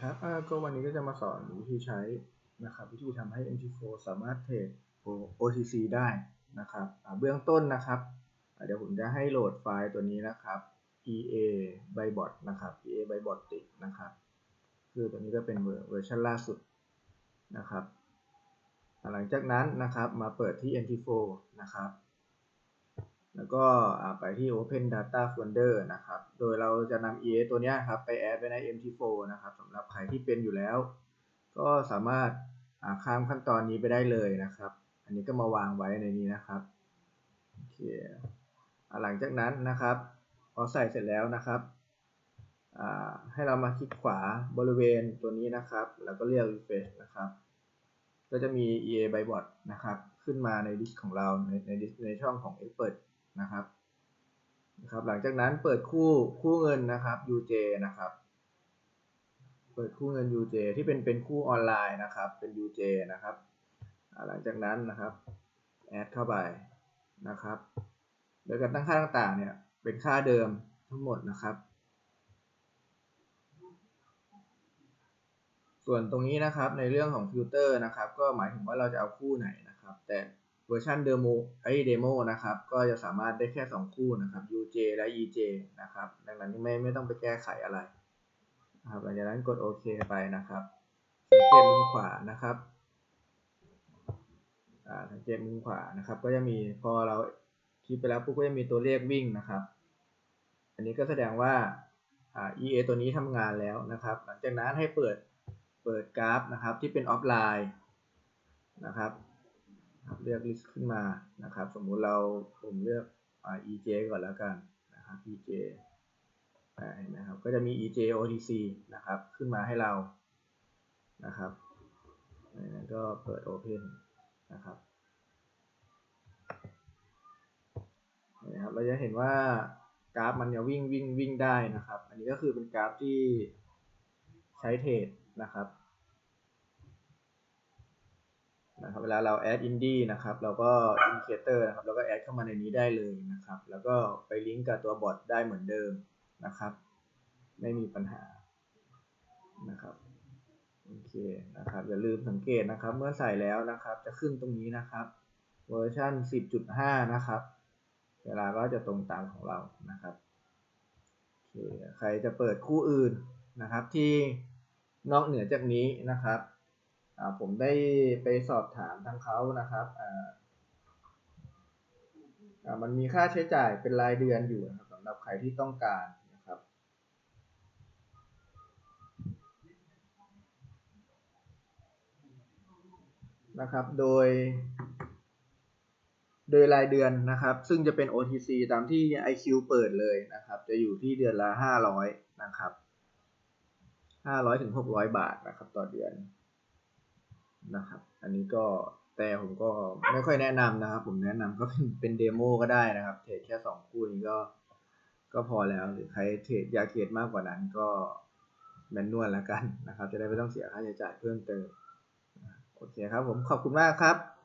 ครับก็วันนี้ก็จะมาสอนวิธีใช้นะครับวิธีทำให้ MT4 สามารถเทรด OTC ได้นะครับเบื้องต้นนะครับเดี๋ยวผมจะให้โหลดไฟล์ตัวนี้นะครับ EA Bybot นะครับ EA Bybot ติดนะครับ คือตัวนี้ก็เป็นเวอร์ชันล่าสุดนะครับ หลังจากนั้นนะครับมาเปิดที่ MT4 นะครับ แล้วก็ไปที่ Open Data Folder นะครับ โดยเราจะนำ EA ตัวนี้ครับ ไปแอดไว้ใน MT4 นะครับสำหรับใครที่เป็นอยู่แล้ว ก็สามารถาข้ามขั้นตอนนี้ไปได้เลยนะครับ อันนี้ก็มาวางไว้ในนี้นะครับโอเคหลังจากนั้นนะครับพอใส่เสร็จแล้วนะครับให้เรามาคลิกขวาบริเวณตัวนี้นะครับ แล้วก็เลือก refresh นะครับ ก็จะมี EA Bybot นะครับ ขึ้นมาในดิสของเราในในในช่องของ Expert นะครับนะครับหลังจากนั้นเปิดคู่คู่เงินนะครับ UJ นะครับ เปิดคู่เงิน UJ ที่เป็นเป็นคู่ออนไลน์นะครับ เป็น UJ นะครับ หลังจากนั้นนะครับแอดเข้าไปนะครับโดยการตั้งค่าต่างๆเนี่ยเป็นค่าเดิมทั้งหมดนะครับ ส่วนตรงนี้นะครับในเรื่องของฟิลเตอร์นะครับ ก็หมายถึงว่าเราจะเอาคู่ไหนนะครับ แต่ เวอร์ชันเดโมไอเดโมนะครับ ก็จะสามารถได้แค่ 2 คู่นะครับ UJ และ EJ นะครับ ดังนั้นไม่ไม่ต้องไปแก้ไขอะไรนะครับหลังจากนั้นกดโอเคไปนะครับสังเกตมุมขวานะครับอ่าสังเกตมุมขวานะครับ ก็จะมีพอเราคลิกไปแล้วปุ๊บก็จะมีตัวเลขวิ่งนะครับ อันนี้ก็แสดงว่าอ่า EA ตัวนี้ทำงานแล้วนะครับ หลังจากนั้นให้เปิดเปิดกราฟนะครับที่เป็นออฟไลน์นะครับ เลือกลิสต์ขึ้นมานะครับ สมมุติเราผมเลือก EJ ก่อนแล้วกันนะครับ EJ เห็นไหมครับ ก็จะมี EJ OTC นะครับ ขึ้นมาให้เรานะครับนั้นก็เปิด Open นะครับนะครับเราจะเห็นว่ากราฟมันจะวิ่งวิ่งวิ่งได้นะครับ อันนี้ก็คือเป็นกราฟที่ใช้เทรดนะครับ นะครับเวลาเรา add indie นะครับเราก็ indicator นะครับเราก็ add เข้ามาในนี้ได้เลยนะครับ แล้วก็ไปลิงก์กับตัวบอทได้เหมือนเดิมนะครับ ไม่มีปัญหานะครับโอเคนะครับอย่าลืมสังเกตนะครับ เมื่อใส่แล้วนะครับ จะขึ้นตรงนี้นะครับ เวอร์ชัน10.5 นะครับ เวลาก็จะตรงตามของเรานะครับโอเคใครจะเปิดคู่อื่นนะครับ ที่นอกเหนือจากนี้นะครับ ผมได้ไปสอบถามทางเขานะครับมันมีค่าใช้จ่ายเป็นรายเดือนอยู่นะครับสำหรับใครที่ต้องการนะครับ นะครับ โดย โดยรายเดือนนะครับ ซึ่งจะเป็น OTC ตามที่ IQ เปิดเลยนะครับ จะอยู่ที่เดือนละ 500 นะครับ 500ถึง600 บาทนะครับ ต่อเดือน นะครับ อันนี้ก็แต่ผมก็ไม่ค่อยแนะนำนะครับ ผมแนะนำก็เป็นเป็นเดโมก็ได้นะครับ เทรดแค่สองคู่นี้ก็ ก็พอแล้ว หรือใครเทรดอยากเทรดมากกว่านั้นก็แมนนวลแล้วกันนะครับ จะได้ไม่ต้องเสียค่าใช้จ่ายเพิ่มเติม โอเคครับผมขอบคุณมากครับ